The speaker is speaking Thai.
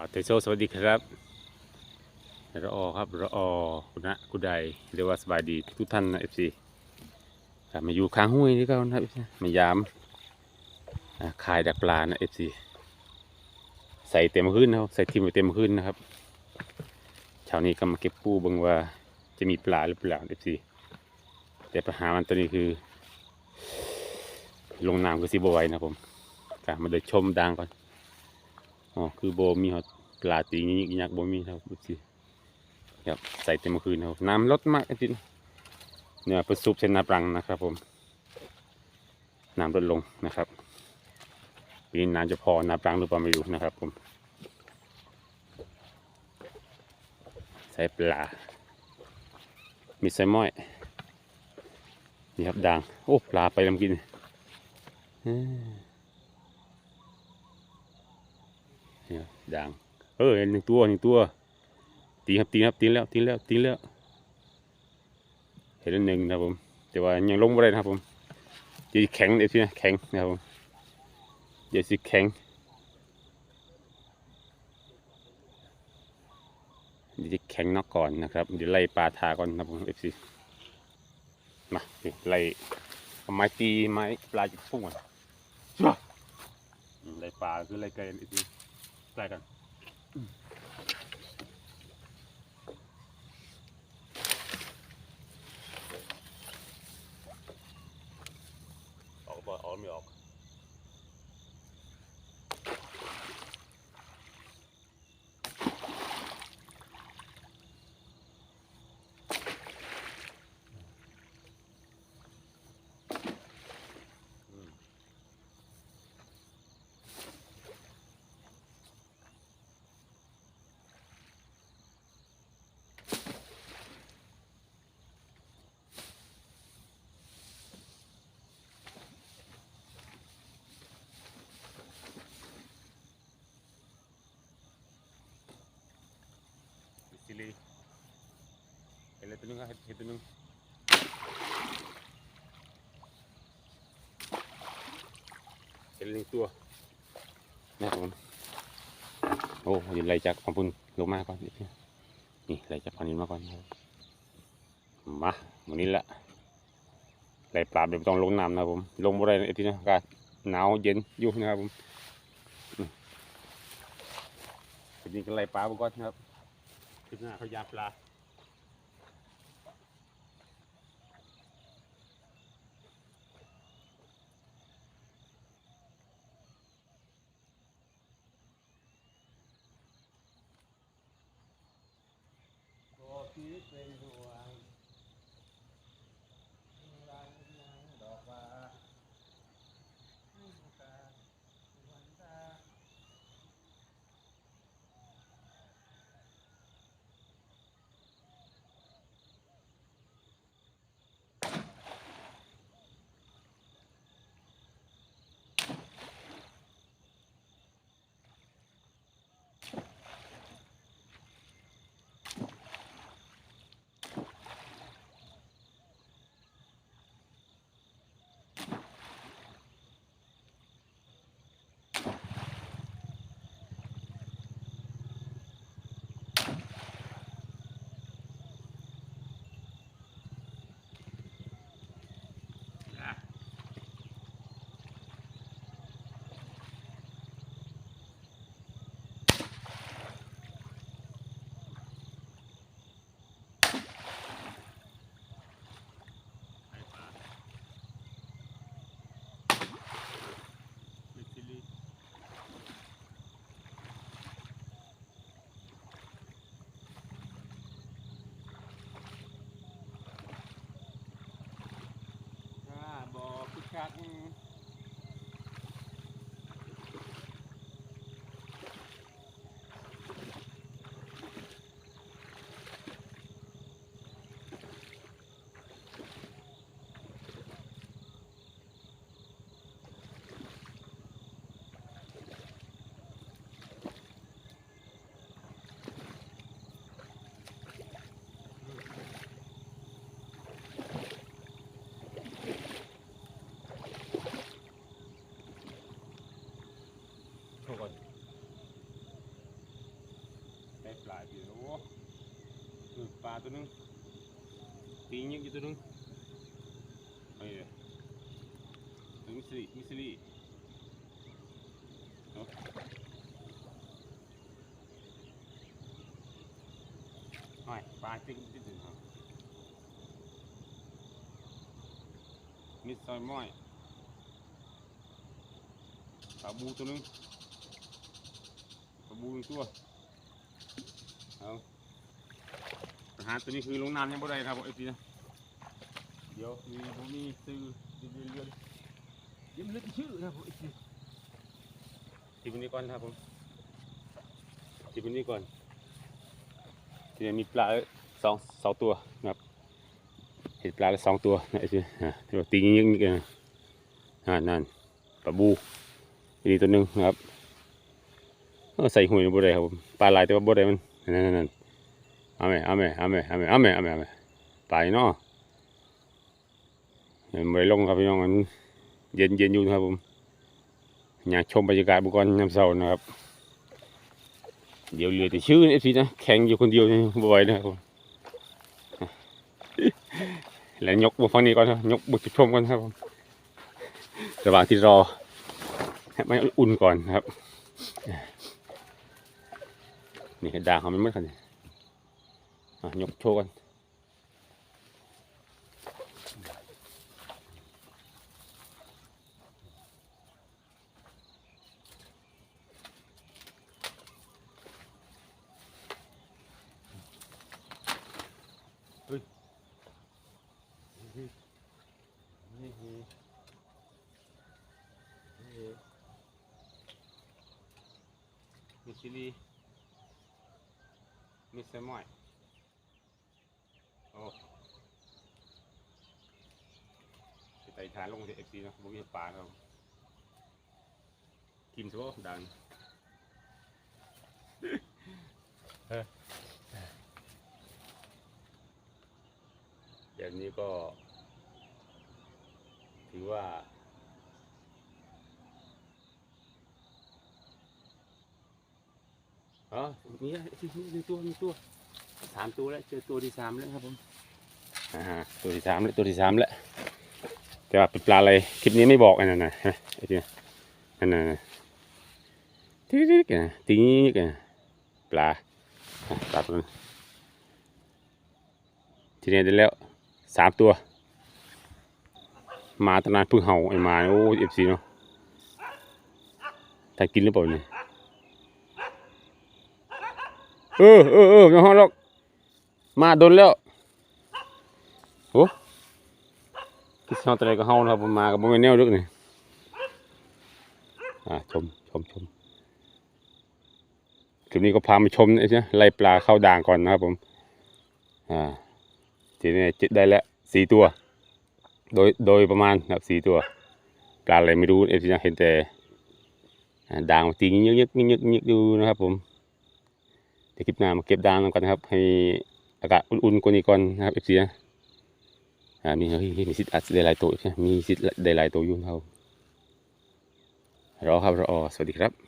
บ่าวเตโซสวัสดีครับรอครับรอคุณนะคุณใดเรียกว่าสบายดีทุกท่านนะเอฟซีมาอยู่ค้างห้วยนี่ก็นะมายามอ่าขายดักปลานะเอฟซีใส่เต็มขึ้นนะครับใส่ทิมไว้เต็มขึ้นนะครับเช้านี้ก็มาเก็บปูบังว่าจะมีปลาหรือเปล่าเอฟซีแต่ปัญหามันตัวนี้คือ ลงน้ำก็สิบไหวนะผมกะมาเดินชมดังก่อน อ๋อคือโบมีหอดปลาตีนี้ยักษ์โบมีครับดูสิครับใส่เต็มคืนครับน้ำลดมากจริงเนี่ยประสุบเส้นนาปรังนะครับผมน้ำลดลงนะครับปีนี้น้ำจะพอนาปรังหรือเปล่าไม่รู้นะครับผมใส่ปลา มีไซม้อยนี่ครับด่างโอ้ปลาไปลำกินอืม เนี่ย ด่าง เออหนึ่งตัวหนึ่งตัว ตีครับตีครับตีแล้วตีแล้วตีแล้ว เห็นแล้วหนึ่งนะครับผม แต่ว่ายังลงไม่ได้นะครับผมเดี๋ยวแข็งเดี๋ยวสิแข็งนะครับผมเดี๋ยวสิแข็งเดี๋ยวจะแข็งนอกก่อนนะครับ เดี๋ยวไล่ปลาทาก่อนนะผมเอฟซีมานี่ไล่ไม้ตีไม้ปลาจะพุ่งก่อนไล่ปลาคือไล่ไก่เอฟซี ใส่กันออกบ่ออกไม่ออกอืม สิลีเห็นเลยตัวนึ งเห็นตัวนึงเห็นหนึ่งตัวนะครับผมโอ้ยไล่จากของพุ่นลงมาก่อนนิดนึงนี่ไล่จากพันนี้มาก่อนมาวันนี้ละไล่ปลาแบบต้องลงน้ำนะผมลงบ่ได้ไอ้ที่นะอากาศหนาวเย็นอยู่นะครับผมอืมทีนี้ก็ไล่ปลาไปก่อนนะครับคลิปหน้าพยายาปลา cute, pero oh, wow. shotgun. ชว์ก่อนได้ปลายปีโอ้คืปลาตัวนึงตีนยิงอยู่ตัวนึงไอ้เนี่ยตัวมิสลีมิสลีเนาไม่ปลาติ๊กติ๊กถึงครับมิสซอยม้อยปลาบูตัวนึง บูหนึ่งตัวเอาอาหารตัวนี้คือลงน้ำยังบ่ได้ครับไอ้ทีนะเดี๋ยวมีมีซื้อเรื่อยๆเรื่อยๆยังไม่รู้ชื่อนะครับผมไอ้ทีทีวันนี้ก่อนครับผมทีวันนี้ก่อนทีนี้มีปลาสองสองตัวนะครับเห็นปลาละสองตัวนะไอ้ทีอ่าที่ว่าตียิงๆกันอ่านั่นปลาบูอันนี้ตัวหนึ่งนะครับ ใส่หุ่ยบ่ได้ครับปลาหลายแต่ว่าบ่ได้มันนั่นนั่นนั่นเอาไหมเอาไหมเอาไหมเอาไหมเอาไหมเอาไหมเอาไหมไปเนาะยังไม่ลงครับพี่น้องมันเย็นเย็นอยู่ครับผมอยากชมบรรยากาศบุกรยามเช้านะครับ เดี๋ยวเหลือแต่ชื่อเอฟซีนะแข่งอยู่คนเดียวบ่ไหวนะครับผมแล้วยกบุฟังนี้ก่อนครับยกบุกชมก่อนครับผมระหว่างที่รอให้มันอุ่นก่อนครับ นี่ด่างเขาไม่เหมือนกันนี่อะยกโชว์กันนี่สซิลี มิสเตอร์มอยโอ้ไปไต่ฐานลงที่เอฟซีเนาะบุกเห็ดปลาเขากินซะบ่ดังเออเดี๋ยวนี้ก็ ถือว่า อ๋อมีอะไรที่หนึ่งตัวหนึ่งตัวสามตัวแล้วเจอตัวที่สามแล้วครับผมอ่าตัวที่สามแล้วตัวที่สามแล้วแต่ว่าเป็นปลาอะไรคลิปนี้ไม่บอกอันนั้นนะเห็นไหมไอ้ที่นั่นน่ะติ๊กๆนะติ๊กๆนะปลาอะปลาตัวนั้นทีนี้ได้แล้วสามตัวมาตอนนานเพิ่งเห่าไอ้หมาโอ้เอฟซีเนาะถ้ากินหรือเปล่าเนี่ย เออเออเออไม่ห้องหรอกมาโดนแล้วโอ้ที่ชอบอะไรก็เฮานะครับผมมากับโมเมนแนวดึกนี่อ่าชมชมชมคลิปนี้ก็พามาชมนะใช่ไล่ปลาเข้าด่างก่อนนะครับผมอ่าทีนี้จิตได้แล้วสี่ตัว โดยโดยประมาณนะครับสี่ตัว ปลาอะไรไม่รู้เอฟซีนะเห็นแต่ด่างตียึกยึกยึกยึกยึกดูนะครับผม ดี๋ยวคลิปหน้ามาเก็บดางกันนะครับ ให้อากาศอุ่นๆกว่านี้ก่อนนะครับเอฟซีนะอ่ามีเฮ้ยมีสิทธิ์อัดได้หลายตัวใช่ไหมมีสิทธิ์ได้หลายตัวยุ่งเขารอครับรอสวัสดีครับ